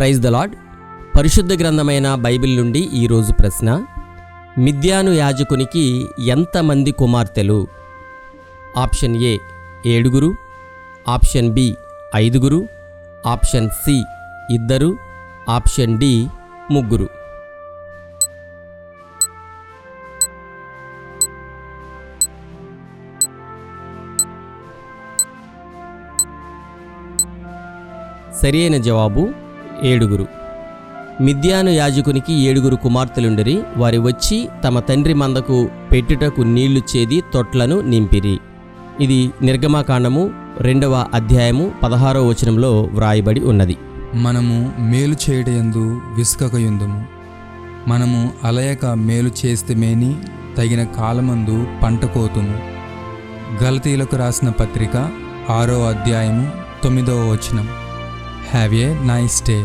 Praise the lord పరిశుద్ధ గ్రంథమైన Bible నుండి ఈరోజు ప్రశ్న. మిద్యాను యాజకునికి ఎంతమంది కుమార్తెలు? ఆప్షన్ ఏ ఏడుగురు ఆప్షన్ బి ఐదుగురు ఆప్షన్ సి ఇద్దరు ఆప్షన్ డి ముగ్గురు. సరియైన జవాబు ఏడుగురు. మిద్యాను యాజకునికి ఏడుగురు కుమార్తెలుండిరి వారి వచ్చి తమ తండ్రి మందకు పెట్టుటకు నీళ్ళు చేది తొట్లను నింపిరి. ఇది నిర్గమాకాండము రెండవ అధ్యాయము పదహారో వచనంలో వ్రాయబడి ఉన్నది. మనము మేలు చేయటయందు విసుకకయుందుము మనము అలయక మేలు చేస్తేమేని తగిన కాలమందు పంట కోతుము. గలతీలకు రాసిన పత్రిక ఆరో అధ్యాయము తొమ్మిదవ వచనం. Have a nice day